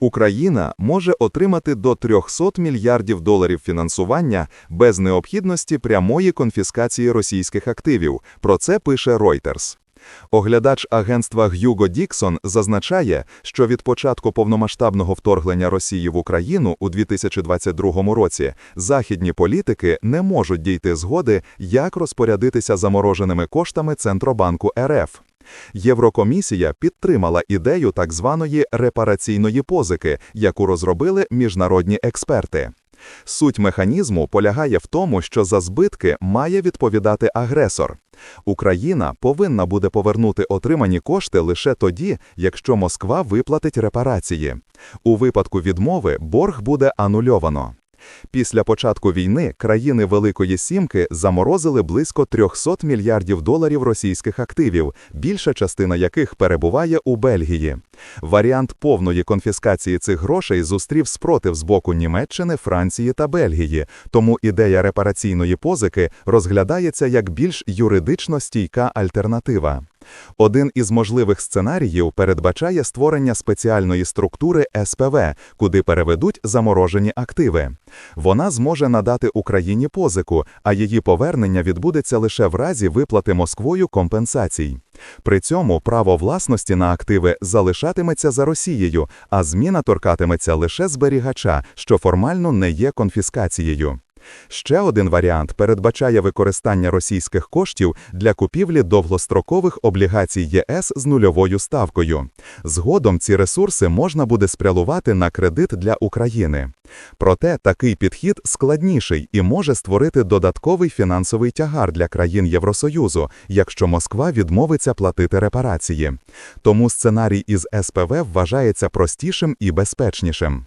Україна може отримати до 300 мільярдів доларів фінансування без необхідності прямої конфіскації російських активів. Про це пише Reuters. Оглядач агентства Гюго Діксон зазначає, що від початку повномасштабного вторгнення Росії в Україну у 2022 році західні політики не можуть дійти згоди, як розпорядитися замороженими коштами Центробанку РФ. Єврокомісія підтримала ідею так званої репараційної позики, яку розробили міжнародні експерти. Суть механізму полягає в тому, що за збитки має відповідати агресор. Україна повинна буде повернути отримані кошти лише тоді, якщо Москва виплатить репарації. У випадку відмови борг буде анульовано. Після початку війни країни Великої Сімки заморозили близько 300 мільярдів доларів російських активів, більша частина яких перебуває у Бельгії. Варіант повної конфіскації цих грошей зустрів спротив з боку Німеччини, Франції та Бельгії, тому ідея репараційної позики розглядається як більш юридично стійка альтернатива. Один із можливих сценаріїв передбачає створення спеціальної структури СПВ, куди переведуть заморожені активи. Вона зможе надати Україні позику, а її повернення відбудеться лише в разі виплати Москвою компенсацій. При цьому право власності на активи залишатиметься за Росією, а зміна торкатиметься лише зберігача, що формально не є конфіскацією. Ще один варіант передбачає використання російських коштів для купівлі довгострокових облігацій ЄС з нульовою ставкою. Згодом ці ресурси можна буде спрямувати на кредит для України. Проте такий підхід складніший і може створити додатковий фінансовий тягар для країн Євросоюзу, якщо Москва відмовиться платити репарації. Тому сценарій із СПВ вважається простішим і безпечнішим.